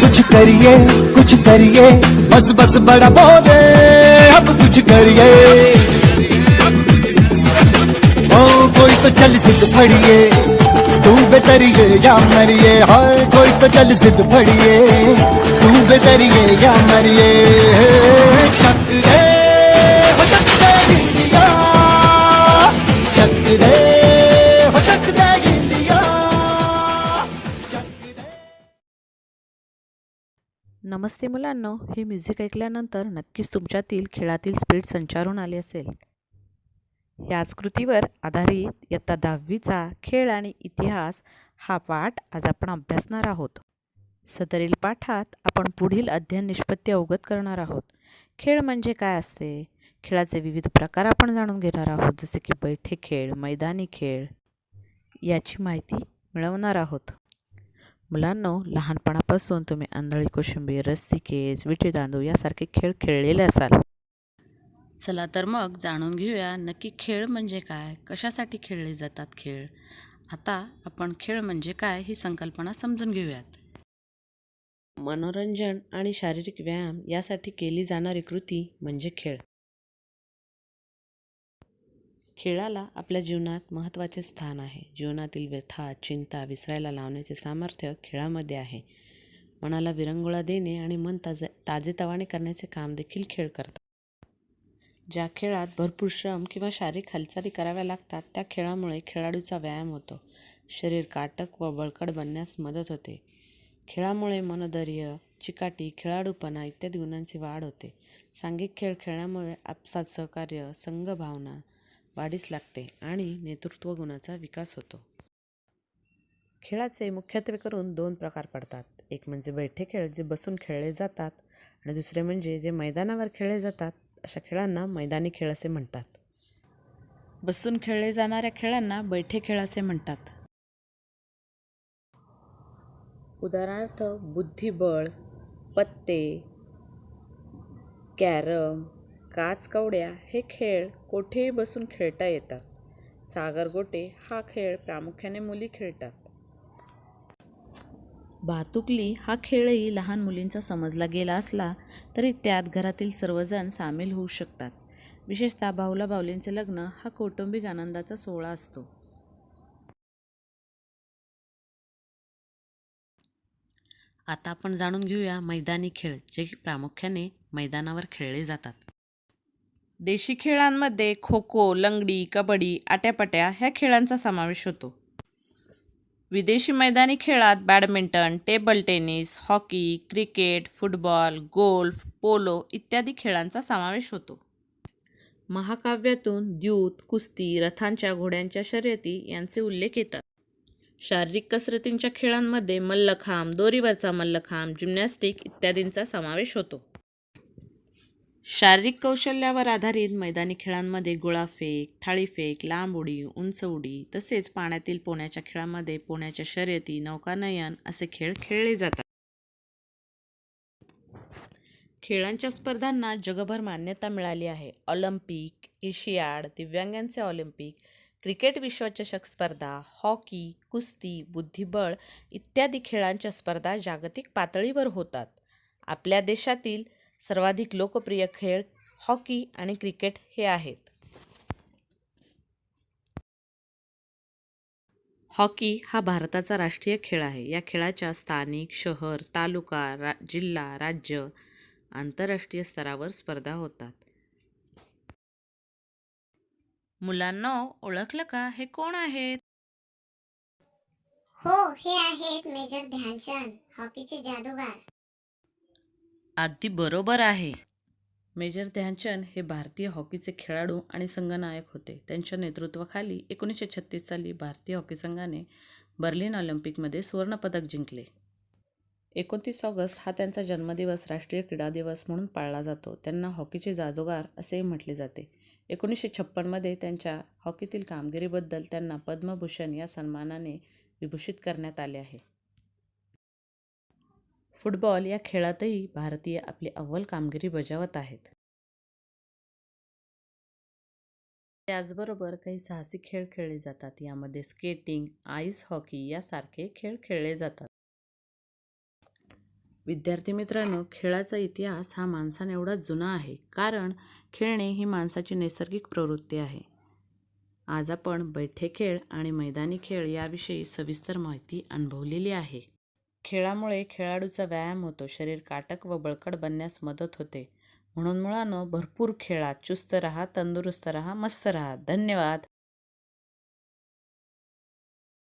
कुछ करिए कुछ करिए बस बस बड़ा बोले अब कुछ करिए। ओ कोई तो चल सिद्ध फड़िए तू बेतरिए या मरिए हर कोई तो चल सिद्ध फड़िए तू बेतरिए या मरिए। नमस्ते मुलांनो हे म्युझिक ऐकल्यानंतर नक्कीच तुमच्यातील खेळातील स्पीड संचारून आली असेल. याच कृतीवर आधारित इयत्ता दहावीचा खेळ आणि इतिहास हा पाठ आज आपण अभ्यासणार आहोत. सदरील पाठात आपण पुढील अध्ययन निष्पत्ती अवगत करणार आहोत. खेळ म्हणजे काय असते? खेळाचे विविध प्रकार आपण जाणून घेणार आहोत जसे की बैठे खेळ मैदानी खेळ. याची माहिती मिळवणार आहोत. मुलांनो लहानपणापासून तुम्ही आंधळी कोशिंबीर रस्सी केज विटी दांडू यासारखे खेळ खेळलेले असाल. चला तर मग जाणून घेऊया नक्की खेळ म्हणजे काय कशासाठी खेळले जातात खेळ. आता आपण खेळ म्हणजे काय ही संकल्पना समजून घेऊयात. मनोरंजन आणि शारीरिक व्यायाम यासाठी केली जाणारी कृती म्हणजे खेळ. खेळाला आपल्या जीवनात महत्त्वाचे स्थान आहे. जीवनातील व्यथा चिंता विसरायला लावण्याचे सामर्थ्य खेळामध्ये आहे. मनाला विरंगुळा देणे आणि मन ताजे ताजेतवाने करण्याचे काम देखील खेळ करतात. ज्या खेळात भरपूर श्रम किंवा शारीरिक हालचाली कराव्या लागतात त्या खेळामुळे खेळाडूचा व्यायाम होतो. शरीर काटक व बळकट बनण्यास मदत होते. खेळामुळे मनोधैर्य चिकाटी खेळाडूपणा इत्यादी गुणांची वाढ होते. सांघिक खेळ खेळण्यामुळे आपसात सहकार्य संघभावना वाढीस लागते आणि नेतृत्व गुणाचा विकास होतो. खेळाचे मुख्यत्वे करून दोन प्रकार पडतात. एक म्हणजे बैठे खेळ जे बसून खेळले जातात आणि दुसरे म्हणजे जे मैदानावर खेळले जातात अशा खेळांना मैदानी खेळ असे म्हणतात. बसून खेळले जाणाऱ्या खेळांना बैठे खेळ असे म्हणतात. उदाहरणार्थ बुद्धिबळ पत्ते कॅरम काचकवड्या हे खेळ कोठेही बसून खेळता येतात. सागरगोटे हा खेळ प्रामुख्याने मुली खेळतात. भातुकली हा खेळही लहान मुलींचा समजला गेला असला तरी त्यात घरातील सर्वजण सामील होऊ शकतात. विशेषतः बाहुला बाहुलींचे लग्न हा कौटुंबिक आनंदाचा सोहळा असतो. आता आपण जाणून घेऊया मैदानी खेळ जे प्रामुख्याने मैदानावर खेळले जातात. देशी खेळांमध्ये खो खो लंगडी कबड्डी आट्यापाट्या ह्या खेळांचा समावेश होतो. विदेशी मैदानी खेळात badminton table tennis hockey cricket football golf polo इत्यादी खेळांचा समावेश होतो. महाकाव्यातून द्यूत कुस्ती रथांच्या घोड्यांच्या शर्यती यांचे उल्लेख येतात. शारीरिक कसरतींच्या खेळांमध्ये मल्लखांब दोरीवरचा मल्लखांब जिम्नॅस्टिक इत्यादींचा समावेश होतो. शारीरिक कौशल्यावर आधारित मैदानी खेळांमध्ये गोळाफेक थाळीफेक लांब उडी उंच उडी तसेच पाण्यातील पोण्याच्या खेळामध्ये पोण्याच्या शर्यती नौकानयन असे खेळ खेळले जातात. खेळांच्या स्पर्धांना जगभर मान्यता मिळाली आहे. ऑलिम्पिक एशियाड दिव्यांगांचे ऑलिम्पिक क्रिकेट विश्वचषक स्पर्धा हॉकी कुस्ती बुद्धिबळ इत्यादी खेळांच्या स्पर्धा जागतिक पातळीवर होतात. आपल्या देशातील सर्वाधिक लोकप्रिय खेळ हॉकी आणि क्रिकेट हे आहेत. हॉकी हा भारताचा राष्ट्रीय खेळ आहे. या खेळाच्या स्थानिक शहर तालुका रा जिल्हा राज्य आंतरराष्ट्रीय स्तरावर स्पर्धा होतात. मुलांना ओळखलं का? हे कोण आहेत? हो हे आहेत मेजर ध्यानचंद हॉकीचे जादूगार. अगदी बरोबर आहे. मेजर ध्यानचंद हे भारतीय हॉकीचे खेळाडू आणि संघनायक होते. त्यांच्या नेतृत्वाखाली एकोणीसशे छत्तीस साली भारतीय हॉकी संघाने बर्लिन ऑलिम्पिकमध्ये सुवर्णपदक जिंकले. एकोणतीस ऑगस्ट हा त्यांचा जन्मदिवस राष्ट्रीय क्रीडा दिवस म्हणून पाळला जातो. त्यांना हॉकीचे जादूगार असेही म्हटले जाते. एकोणीसशे छप्पनमध्ये त्यांच्या हॉकीतील कामगिरीबद्दल त्यांना पद्मभूषण या सन्मानाने विभूषित करण्यात आले आहे. फुटबॉल या खेळातही भारतीय आपली अव्वल कामगिरी बजावत आहेत. त्याचबरोबर काही साहसी खेळ खेळले जातात. यामध्ये स्केटिंग आईस हॉकी यासारखे खेळ खेळले जातात. विद्यार्थी मित्रांनो खेळाचा इतिहास हा माणसाने एवढा जुना आहे. कारण खेळणे ही माणसाची नैसर्गिक प्रवृत्ती आहे. आज आपण बैठे खेळ आणि मैदानी खेळ याविषयी सविस्तर माहिती अनुभवलेली आहे. खेळामुळे खेळाडूचा व्यायाम होतो शरीर काटक व बळकट बनण्यास मदत होते. म्हणून मुळानं भरपूर खेळा चुस्त राहा तंदुरुस्त राहा मस्त राहा. धन्यवाद.